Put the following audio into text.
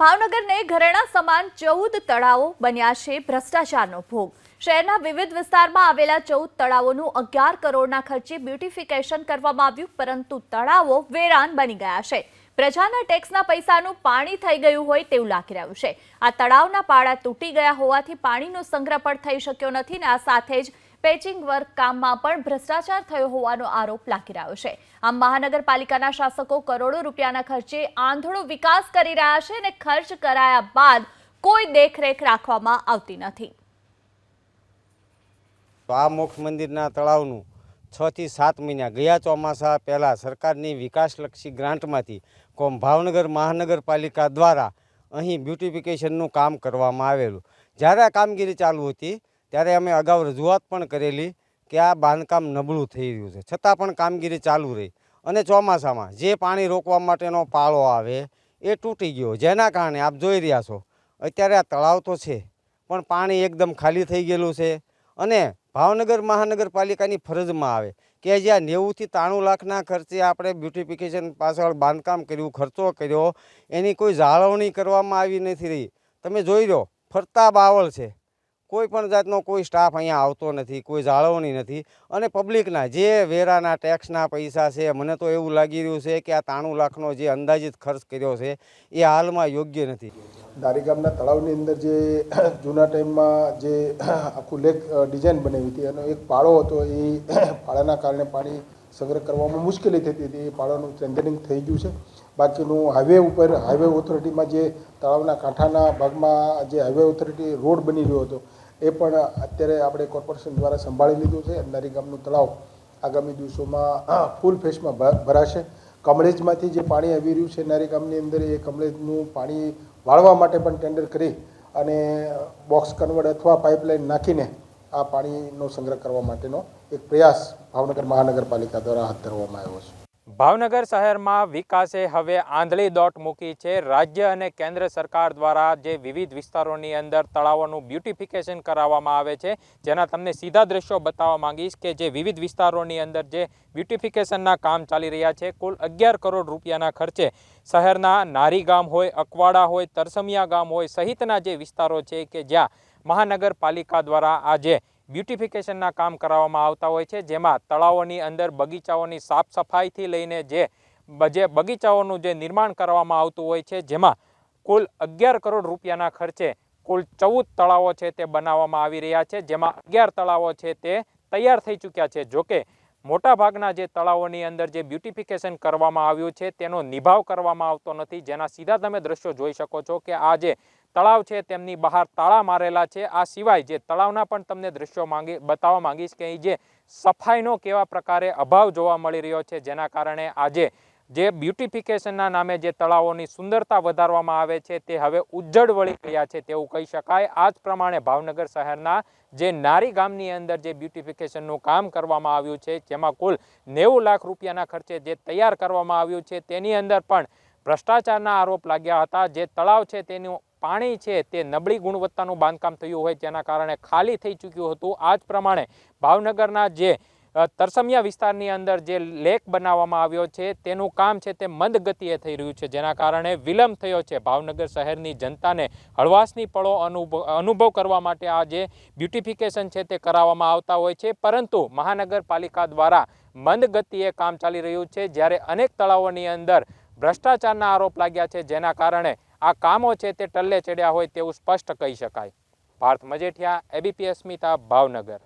ભાવનગરને ઘરેણા સમાન ચૌદ તળાવો બન્યા છે ભ્રષ્ટાચારનો ભોગ. શહેરના વિવિધ વિસ્તારમાં આવેલા ચૌદ તળાવોનું અગિયાર કરોડના ખર્ચે બ્યુટિફિકેશન કરવામાં આવ્યું, પરંતુ તળાવો વેરાન બની ગયા છે. પ્રજાના ટેક્સના પૈસાનું પાણી થઈ ગયું હોય તેવું લાગી રહ્યું છે. આ તળાવના પાળા તૂટી ગયા હોવાથી પાણીનો સંગ્રહ પણ થઈ શક્યો નથી ને આ સાથે જ પેચિંગ વર્ક કામમાં પણ ભ્રષ્ટાચાર થયો હોવાનો આરોપ લાગી રહ્યો છે. આમ મહાનગરપાલિકાના શાસકો કરોડો રૂપિયાના ખર્ચે આંધળો વિકાસ કરી રહ્યા છે અને ખર્ચ કરાયા બાદ કોઈ દેખરેખ રાખવામાં આવતી નથી. તો આ મોક્ષ મંદિરના તળાવનું છ થી સાત મહિના ગયા ચોમાસા પહેલાં સરકારની વિકાસલક્ષી ગ્રાન્ટમાંથી કોમ ભાવનગર મહાનગરપાલિકા દ્વારા અહીં બ્યુટિફિકેશનનું કામ કરવામાં આવેલું. જ્યારે આ કામગીરી ચાલુ હતી ત્યારે અમે અગાઉ રજૂઆત પણ કરેલી કે આ બાંધકામ નબળું થઈ રહ્યું છે. છતાં પણ કામગીરી ચાલુ રહી. અને ચોમાસામાં જે પાણી રોકવા માટેનો પાળો આવે એ તૂટી ગયો. જેના કારણે આપ જોઈ રહ્યા છો, અત્યારે આ તળાવ તો છે, પણ પાણી એકદમ ખાલી થઈ ગયેલું છે. અને ભાવનગર મહાનગરપાલિકાની ફરજમાં આવે કે જ્યાં નેવુંથી ત્રાણું લાખના ખર્ચે આપણે બ્યુટિફિકેશન પાછળ બાંધકામ કર્યું, ખર્ચો કર્યો, એની કોઈ જાળવણી કરવામાં આવી નથી રહી. તમે જોઈ લો, ફરતા બાવળ છે. કોઈ પણ જાતનો કોઈ સ્ટાફ અહીંયા આવતો નથી, કોઈ જાળવણી નથી અને પબ્લિકના જે વેરાના ટેક્સના પૈસા છે, મને તો એવું લાગી રહ્યું છે કે આ ત્રાણું લાખનો જે અંદાજિત ખર્ચ કર્યો છે, એ હાલમાં યોગ્ય નથી. દારી ગામના તળાવની અંદર જે જૂના ટાઈમમાં જે આખું લેક ડિઝાઇન બનાવી હતી એનો એક પાળો હતો, એ પાળાના કારણે પાણી સંગ્રહ કરવામાં મુશ્કેલી થતી હતી. એ પાળાનું સ્ટ્રેન્થનિંગ થઈ ગયું છે. બાકીનું હાઈવે ઉપર હાઈવે ઓથોરિટીમાં જે તળાવના કાંઠાના ભાગમાં જે હાઈવે ઓથોરિટી રોડ બની રહ્યો હતો એ પણ અત્યારે આપણે કોર્પોરેશન દ્વારા સંભાળી લીધું છે. અંધારી ગામનું તળાવ આગામી દિવસોમાં ફૂલ ફેસમાં ભરાશે. કમળેજમાંથી જે પાણી આવી રહ્યું છે નારી ગામની અંદર, એ કમળેજનું પાણી વાળવા માટે પણ ટેન્ડર કરી અને બોક્સ કન્વર્ટ અથવા પાઇપલાઇન નાખીને આ પાણીનો સંગ્રહ કરવા માટેનો એક પ્રયાસ ભાવનગર મહાનગરપાલિકા દ્વારા હાથ ધરવામાં આવ્યો છે. ભાવનગર શહેરમાં વિકાસે હવે આંધળી દોટ મૂકી છે રાજ્ય અને કેન્દ્ર સરકાર દ્વારા જે વિવિધ વિસ્તારોની અંદર તળાવોનું બ્યુટિફિકેશન કરાવવામાં આવે છે, જેના તમને સીધા દ્રશ્યો બતાવવા માંગીશ કે જે વિવિધ વિસ્તારોની અંદર જે બ્યુટિફિકેશનના કામ ચાલી રહ્યા છે, કુલ અગિયાર કરોડ રૂપિયાના ખર્ચે. શહેરના નારી ગામ હોય, અકવાડા હોય, તરસમિયા ગામ હોય સહિતના જે વિસ્તારો છે કે જ્યાં મહાનગરપાલિકા દ્વારા આજે બ્યુટિફિકેશનના કામ કરાવવામાં આવતા હોય છે, જેમાં તળાવોની અંદર બગીચાઓની સાફ સફાઈથી લઈને જે જે બગીચાઓનું જે નિર્માણ કરવામાં આવતું હોય છે, જેમાં કુલ અગિયાર કરોડ રૂપિયાના ખર્ચે કુલ ચૌદ તળાવો છે તે બનાવવામાં આવી રહ્યા છે, જેમાં અગિયાર તળાવો છે તે તૈયાર થઈ ચૂક્યા છે. જોકે મોટાભાગના જે તળાવોની અંદર જે બ્યુટિફિકેશન કરવામાં આવ્યું છે, તેનો નિભાવ કરવામાં આવતો નથી. જેના સીધા તમે દ્રશ્યો જોઈ શકો છો કે આ જે તળાવ છે, તેમની બહાર તાળા મારેલા છે. આ સિવાય જે તળાવના પણ તમને દ્રશ્યો માંગી, બતાવવા માંગીશ કે અહીં જે સફાઈનો કેવા પ્રકારે અભાવ જોવા મળી રહ્યો છે, જેના કારણે આજે જે બ્યુટિફિકેશનના નામે જે તળાવોની સુંદરતા વધારવામાં આવે છે, તે હવે ઉજ્જડ વળી રહ્યા છે તેવું કહી શકાય. આ જ પ્રમાણે ભાવનગર શહેરના જે નારી ગામની અંદર જે બ્યુટિફિકેશનનું કામ કરવામાં આવ્યું છે, જેમાં કુલ નેવું લાખ રૂપિયાના ખર્ચે જે તૈયાર કરવામાં આવ્યું છે, તેની અંદર પણ ભ્રષ્ટાચારના આરોપ લાગ્યા હતા. જે તળાવ છે, તેનું પાણી છે, તે નબળી ગુણવત્તાનું બાંધકામ થયું હોય, જેના કારણે ખાલી થઈ ચૂક્યું હતું. આ જ પ્રમાણે ભાવનગરના જે તરસમિયા વિસ્તારની અંદર જે લેક બનાવવામાં આવ્યો છે, તેનું કામ છે તે મંદ ગતિએ થઈ રહ્યું છે, જેના કારણે વિલંબ થયો છે. ભાવનગર શહેરની જનતાને હળવાશની પળો અનુભવ કરવા માટે આ જે બ્યુટિફિકેશન છે તે કરાવવામાં આવતા હોય છે. પરંતુ મહાનગરપાલિકા દ્વારા મંદ ગતિએ કામ ચાલી રહ્યું છે. જ્યારે અનેક તળાવોની અંદર ભ્રષ્ટાચારના આરોપ લાગ્યા છે, જેના કારણે આ કામો છે તે ટલ્લે ચડ્યા હોય તેવું સ્પષ્ટ કહી શકાય. પાર્થ મજેઠિયા, એબીપી અસ્મિતા, ભાવનગર.